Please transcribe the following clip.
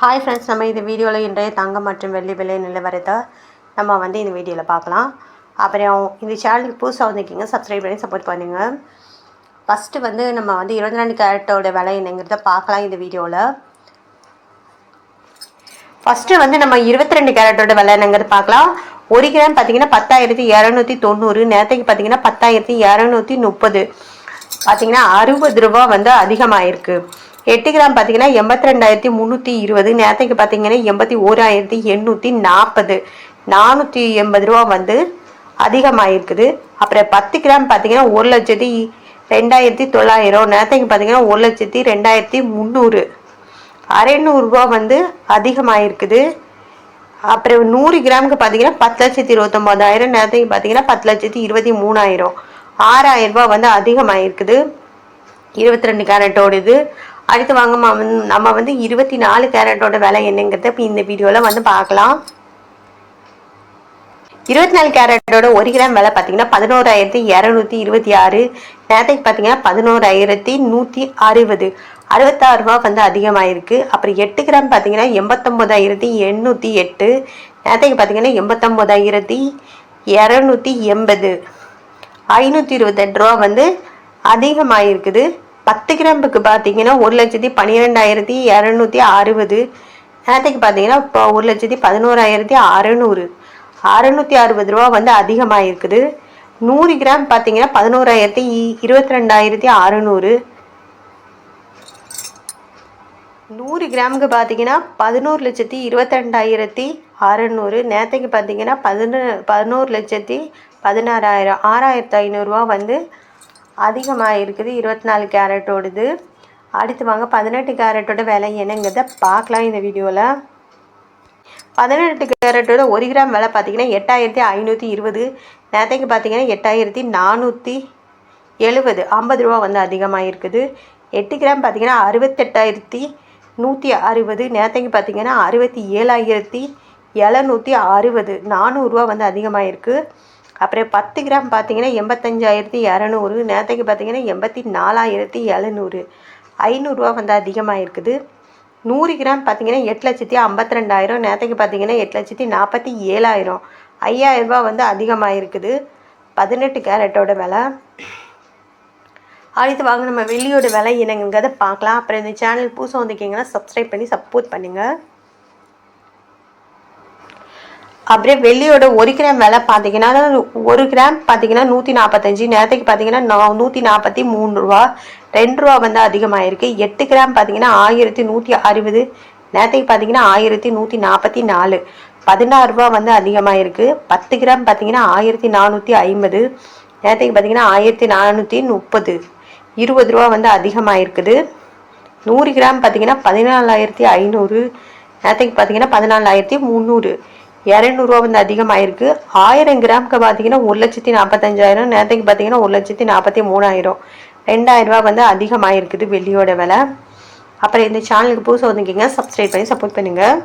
Hi friends நம்ம இந்த வீடியோவில் இன்றைய தங்கம் மற்றும் வெள்ளி விலை நிலவரத்தை நம்ம வந்து இந்த வீடியோவில் பார்க்கலாம். அப்புறம் இந்த சேனலுக்கு புதுசாக வந்திருக்கீங்க சப்ஸ்கிரைப் பண்ணி சப்போர்ட் பண்ணுங்கள் ஃபஸ்ட்டு வந்து நம்ம வந்து இருபத்தி ரெண்டு கேரட்டோட விலை என்னங்கிறத பார்க்கலாம் இந்த வீடியோவில் ஃபஸ்ட்டு வந்து நம்ம இருபத்தி ரெண்டு கேரட்டோட விலை என்னங்கிறது பார்க்கலாம். ஒரு கிராம் பார்த்தீங்கன்னா பத்தாயிரத்தி இரநூத்தி தொண்ணூறு நேரத்துக்கு பார்த்தீங்கன்னா பத்தாயிரத்தி இரநூத்தி முப்பது. பார்த்தீங்கன்னா அறுபது ரூபா வந்து அதிகமாயிருக்கு. எட்டு கிராம் பார்த்தீங்கன்னா எண்பத்தி ரெண்டாயிரத்தி முந்நூற்றி இருபது நேரத்துக்கு பார்த்தீங்கன்னா எண்பத்தி ஓராயிரத்தி எண்ணூற்றி நாற்பது. நானூற்றி எண்பது ரூபா வந்து அதிகமாயிருக்குது. அப்புறம் பத்து கிராம் பார்த்தீங்கன்னா ஒரு லட்சத்தி ரெண்டாயிரத்தி தொள்ளாயிரம் நேரத்துக்கு பார்த்தீங்கன்னா ஒரு லட்சத்தி ரெண்டாயிரத்தி முந்நூறு அரைநூறுரூவா வந்து அதிகமாயிருக்குது. அப்புறம் நூறு கிராமுக்கு பார்த்தீங்கன்னா பத்து லட்சத்தி இருபத்தொம்போதாயிரம் நேரத்துக்கு பார்த்தீங்கன்னா பத்து லட்சத்தி இருபத்தி மூணாயிரம். ஆறாயிரம் ரூபா வந்து அதிகமாகிருக்குது இருபத்தி ரெண்டு கேரட்டோட இது. அடுத்து வாங்க நம்ம வந்து இருபத்தி நாலு கேரட்டோட விலை என்னங்கிறத இப்போ இந்த வீடியோவில் வந்து பார்க்கலாம். இருபத்தி நாலு கேரட்டோட ஒரு கிராம் விலை பார்த்தீங்கன்னா பதினோராயிரத்தி இரநூத்தி இருபத்தி ஆறு. நேரத்துக்கு பார்த்தீங்கன்னா பதினோராயிரத்தி நூற்றி அறுபது. அறுபத்தாறு ரூபா வந்து அதிகமாயிருக்கு. அப்புறம் எட்டு கிராம் பார்த்தீங்கன்னா எண்பத்தொம்போதாயிரத்தி எண்ணூற்றி எட்டு. நேரத்துக்கு பார்த்தீங்கன்னா எண்பத்தொம்போதாயிரத்தி இரநூத்தி எண்பது. ஐநூற்றி இருபத்தெட்டு ரூபா வந்து அதிகமாயிருக்குது. பத்து கிராம்புக்கு பார்த்தீங்கன்னா ஒரு லட்சத்தி பன்னிரெண்டாயிரத்தி இரநூத்தி அறுபது. நேரத்துக்கு பார்த்தீங்கன்னா இப்போ ஒரு லட்சத்தி பதினோராயிரத்தி அறநூறு. அறநூற்றி அறுபது ரூபா வந்து அதிகமாக இருக்குது நூறு கிராம் பார்த்தீங்கன்னா பதினோராயிரத்தி இருபத்தி ரெண்டாயிரத்தி அறநூறு. நூறு கிராமுக்கு பார்த்தீங்கன்னா பதினோரு லட்சத்தி இருபத்தி ரெண்டாயிரத்தி அறநூறு. நேரத்துக்கு பார்த்தீங்கன்னா பதினொ பதினோரு லட்சத்தி பதினாறாயிரம் ஆறாயிரத்து ஐநூறுரூவா வந்து அதிகமாக இருக்குது இருபத்தி நாலு கேரட்டோடது. அடுத்து வாங்க பதினெட்டு கேரட்டோட விலை என்னங்கிறத பார்க்கலாம் இந்த வீடியோவில் பதினெட்டு கேரட்டோட ஒரு கிராம் விலை பார்த்தீங்கன்னா எட்டாயிரத்தி ஐநூற்றி இருபது. நேரத்தைக்கு பார்த்தீங்கன்னா எட்டாயிரத்தி நானூற்றி எழுபது. ஐம்பது ரூபா வந்து அதிகமாக இருக்குது எட்டு கிராம் பார்த்திங்கன்னா அறுபத்தெட்டாயிரத்தி நூற்றி அறுபது. நேரத்தைக்கு பார்த்தீங்கன்னா அறுபத்தி ஏழாயிரத்தி எழுநூற்றி அறுபது. நானூறுரூவா வந்து அதிகமாக இருக்குது அப்புறம் பத்து கிராம் பார்த்தீங்கன்னா எண்பத்தஞ்சாயிரத்தி இரநூறு நேற்றுக்கு பார்த்தீங்கன்னா எண்பத்தி நாலாயிரத்தி எழுநூறு. ஐநூறுரூவா வந்து அதிகமாக இருக்குது நூறு கிராம் பார்த்தீங்கன்னா எட்டு லட்சத்தி ஐம்பத்தி ரெண்டாயிரம் நேரத்துக்கு பார்த்தீங்கன்னா எட்டு லட்சத்தி நாற்பத்தி ஏழாயிரம். ஐயாயிரரூபா வந்து அதிகமாக இருக்குது பதினெட்டு கேரட்டோட விலை. அடுத்து வாங்க நம்ம வெள்ளியோட விலை என்னங்கிறத பார்க்கலாம். அப்புறம் இந்த சேனல் புதுசாக வந்திருக்கீங்கன்னா சப்ஸ்கிரைப் பண்ணி சப்போர்ட் பண்ணுங்கள் அப்படியே வெள்ளியோட ஒரு கிராம் விலை பார்த்தீங்கன்னா ஒரு கிராம் பார்த்தீங்கன்னா நூற்றி நாற்பத்தஞ்சு நேரத்துக்கு பார்த்தீங்கன்னா நா நூற்றி நாற்பத்தி மூணு ரூபா. ரெண்டு ரூபா வந்து அதிகமாகிருக்கு எட்டு கிராம் பார்த்தீங்கன்னா ஆயிரத்தி நூற்றி அறுபது நேரத்துக்கு பார்த்தீங்கன்னா ஆயிரத்தி நூற்றி நாற்பத்தி நாலு. பதினாறு ரூபா வந்து அதிகமாகிருக்கு பத்து கிராம் பார்த்தீங்கன்னா ஆயிரத்தி நானூற்றி ஐம்பது நேரத்துக்கு பார்த்தீங்கன்னா ஆயிரத்தி நானூற்றி முப்பது. இருபது ரூபா வந்து அதிகமாகிருக்குது நூறு கிராம் பார்த்தீங்கன்னா பதினாலாயிரத்தி ஐநூறு நேரத்துக்கு பார்த்தீங்கன்னா பதினாலாயிரத்தி முந்நூறு. இரநூறுவா வந்து அதிகமாயிருக்கு. ஆயிரம் கிராமுக்கு பார்த்தீங்கன்னா ஒரு லட்சத்தி நாற்பத்தஞ்சாயிரம் நேரத்துக்கு பார்த்தீங்கன்னா ஒரு லட்சத்தி நாற்பத்தி மூணாயிரம். ரெண்டாயிரம் ரூபா வந்து அதிகமாயிருக்குது வெள்ளியோட விலை. அப்புறம் இந்த சேனலுக்கு புதுசாக வந்துக்கிங்க சப்ஸ்கிரைப் பண்ணி சப்போர்ட் பண்ணுங்கள்